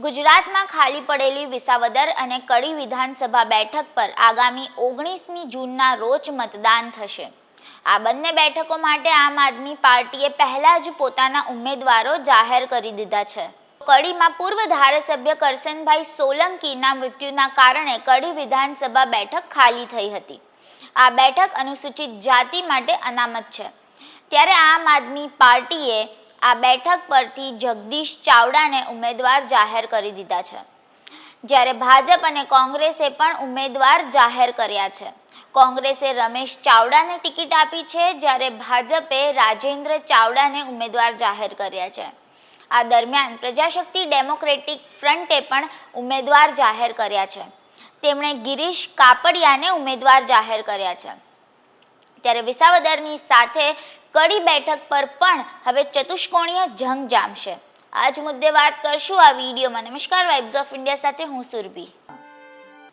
ગુજરાતમાં ખાલી પડેલી વિસાવદર અને કડી વિધાનસભા બેઠક પર આગામી ઓગણીસમી જૂનના રોજ મતદાન થશે. આ બંને બેઠકો માટે આમ આદમી પાર્ટીએ પહેલા જ પોતાના ઉમેદવારો જાહેર કરી દીધા છે. કડીમાં પૂર્વ ધારાસભ્ય કરસનભાઈ સોલંકીના મૃત્યુના કારણે કડી વિધાનસભા બેઠક ખાલી થઈ હતી. આ બેઠક અનુસૂચિત જાતિ માટે અનામત છે. ત્યારે આમ આદમી પાર્ટીએ આ બેઠક પરથી જગદીશ ચાવડાને ઉમેદવાર જાહેર કરી દીધા છે. જ્યારે ભાજપ અને કોંગ્રેસે પણ ઉમેદવાર જાહેર કર્યા છે. કોંગ્રેસે રમેશ ચાવડાને ટિકિટ આપી છે, જ્યારે ભાજપે રાજેન્દ્ર ચાવડાને ઉમેદવાર જાહેર કર્યા છે. આ દરમિયાન પ્રજાશક્તિ ડેમોક્રેટિક ફ્રન્ટે પણ ઉમેદવાર જાહેર કર્યા છે. તેમણે ગિરીશ કાપડિયાને ઉમેદવાર જાહેર કર્યા છે. ત્યારે વિસાવદરની સાથે કડી બેઠક પર પણ હવે ચતુષ્કોણીય જંગ જામશે. આજ મુદ્દે વાત કરશું આ વિડીયોમાં. નમસ્કાર વાઇબ્સ ઓફ ઇન્ડિયા સાથે હું સુરભી.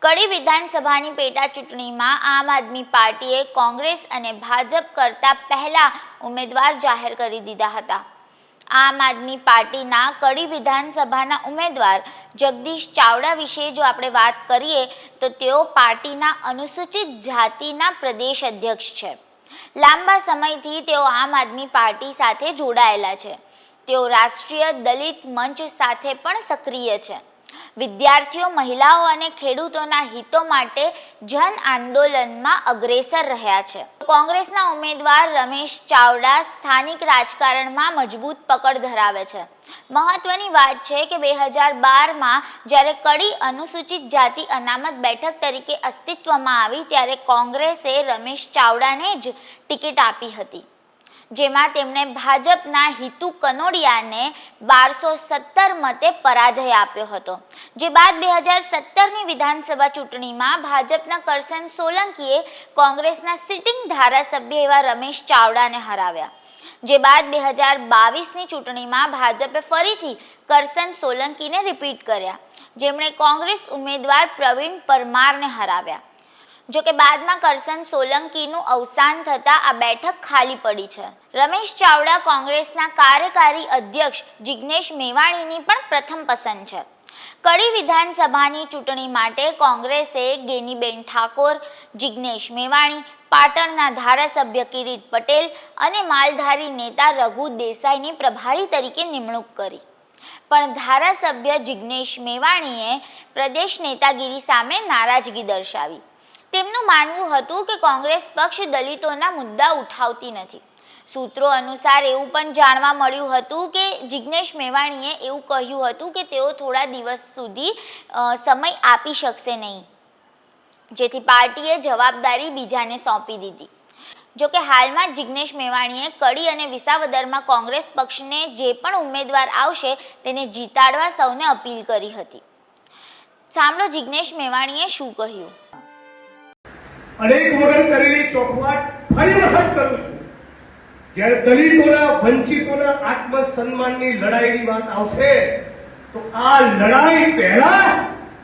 કડી વિધાનસભાની પેટા ચૂંટણીમાં આમ આદમી પાર્ટીએ કોંગ્રેસ અને ભાજપ કરતા પહેલા ઉમેદવાર જાહેર કરી દીધા હતા. આમ આદમી પાર્ટીના કડી વિધાનસભાના ઉમેદવાર જગદીશ ચાવડા વિશે જો આપણે વાત કરીએ, તો તેઓ પાર્ટીના અનુસૂચિત જાતિના પ્રદેશ અધ્યક્ષ છે. લાંબા સમયથી તેઓ આમ આદમી પાર્ટી સાથે જોડાયેલા છે. તેઓ રાષ્ટ્રીય દલિત મંચ સાથે પણ સક્રિય છે. વિદ્યાર્થીઓ, મહિલાઓ અને ખેડૂતોના હિતો માટે જન આંદોલનમાં અગ્રેસર રહ્યા છે. કોંગ્રેસના ઉમેદવાર રમેશ ચાવડા સ્થાનિક રાજકારણમાં મજબૂત પકડ ધરાવે છે. મહત્વની વાત છે કે બે હજાર બારમાં જ્યારે કડી અનુસૂચિત જાતિ અનામત બેઠક તરીકે અસ્તિત્વમાં આવી, ત્યારે કોંગ્રેસે રમેશ ચાવડાને જ ટિકિટ આપી હતી. જેમાં તેમણે ભાજપના હિતુ કનોડિયાને બારસો સત્તર મતે પરાજય આપ્યો હતો. જે બાદ બે હજાર સત્તરની વિધાનસભા ચૂંટણીમાં ભાજપના કરસન સોલંકીએ કોંગ્રેસના સિટિંગ ધારાસભ્ય એવા રમેશ ચાવડાને હરાવ્યા. જે બાદ બે હજાર બાવીસની ચૂંટણીમાં ભાજપે ફરીથી કરસન સોલંકીને રિપીટ કર્યા. જેમણે કોંગ્રેસ ઉમેદવાર પ્રવીણ પરમારને હરાવ્યા. જો કે બાદમાં કરસન સોલંકીનું અવસાન થતાં આ બેઠક ખાલી પડી છે. રમેશ ચાવડા કોંગ્રેસના કાર્યકારી અધ્યક્ષ જિગ્નેશ મેવાણીની પણ પ્રથમ પસંદ છે. કડી વિધાનસભાની ચૂંટણી માટે કોંગ્રેસે ગેનીબેન ઠાકોર, જિગ્નેશ મેવાણી, પાટણના ધારાસભ્ય કિરીટ પટેલ અને માલધારી નેતા રઘુ દેસાઈની પ્રભારી તરીકે નિમણૂક કરી. પણ ધારાસભ્ય જિગ્નેશ મેવાણીએ પ્રદેશ નેતાગીરી સામે નારાજગી દર્શાવી. તેમનું માનવું હતું કે કોંગ્રેસ પક્ષ દલિતોના મુદ્દા ઉઠાવતી નથી. સૂત્રો અનુસાર એવું પણ જાણવા મળ્યું હતું કે જિગ્નેશ મેવાણીએ એવું કહ્યું હતું કે તેઓ થોડા દિવસ સુધી સમય આપી શકશે નહીં. જેથી પાર્ટીએ જવાબદારી બીજાને સોંપી દીધી. જોકે હાલમાં જિજ્ઞેશ મેવાણીએ કડી અને વિસાવદરમાં કોંગ્રેસ પક્ષને જે પણ ઉમેદવાર આવશે તેને જીતાડવા સૌને અપીલ કરી હતી. સાંભળો જિગ્નેશ મેવાણીએ શું કહ્યું. અનેક વગર કરેલી ચોખવાટ ફરી વખત કરું છું. જ્યારે દલિતોના, વંચિતોના આત્મસન્માનની લડાઈની વાત આવશે, તો આ લડાઈ પહેલા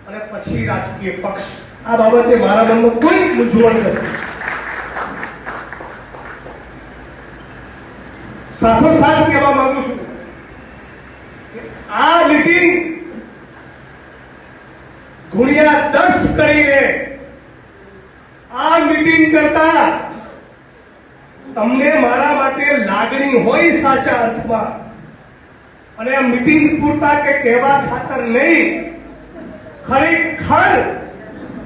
અને પછી રાજકીય પક્ષ. આ બાબતે મારા મનમાં કોઈ મૂંઝવણ નથી. સાથોસાથ કહેવા માંગુ છું કે આ મિટિંગ ગુણ્યા દસ કરીને આ મીટિંગ કરતા તમને મારા માટે લાગણી હોય સાચા અર્થમાં. અને આ મીટિંગ પૂરતા કે કહેવા ખાતર નહીં, ખરેખર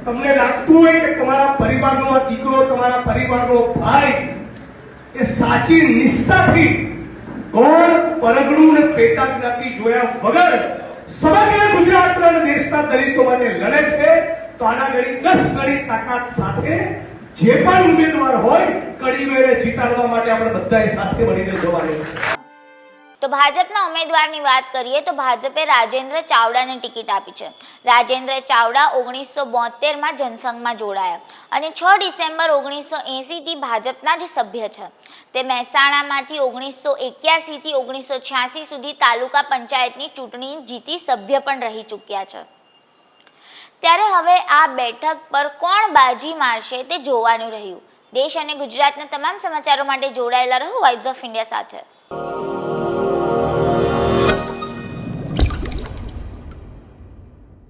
તમને લાગતું હોય કે તમારા પરિવારનો દીકરો, તમારા પરિવારનો ભાઈ એ સાચી નિષ્ઠાથી ગોળ પરગણું ને પેટા જ્ઞાતિ જોયા વગર સમગ્ર ગુજરાતના દેશના દલિતો માટે લડે છે. તો આના ઘડી દસ ગણી તાકાત સાથે જે પણ ઉમેદવાર હોય, કડી મેળે જીતાડવા માટે આપણે બધાએ સાથે મળીને જવાનું તો ભાજપના ઉમેદવારની વાત કરીએ તો ભાજપે રાજેન્દ્ર ચાવડાને ટિકિટ આપી છે. રાજેન્દ્ર ચાવડા ઓગણીસો બોતેરમાં જનસંઘમાં જોડાયા અને છ ડિસેમ્બર ઓગણીસો એંસીથી ભાજપના જ સભ્ય છે. તે મહેસાણામાંથી ઓગણીસો એક્યાસીથી ઓગણીસો છ્યાસી સુધી તાલુકા પંચાયતની ચૂંટણી જીતી સભ્ય પણ રહી ચૂક્યા છે. ત્યારે હવે આ બેઠક પર કોણ બાજી મારશે તે જોવાનું રહ્યું. દેશ અને ગુજરાતના તમામ સમાચારો માટે જોડાયેલા રહો વાઇબ્સ ઓફ ઇન્ડિયા સાથે.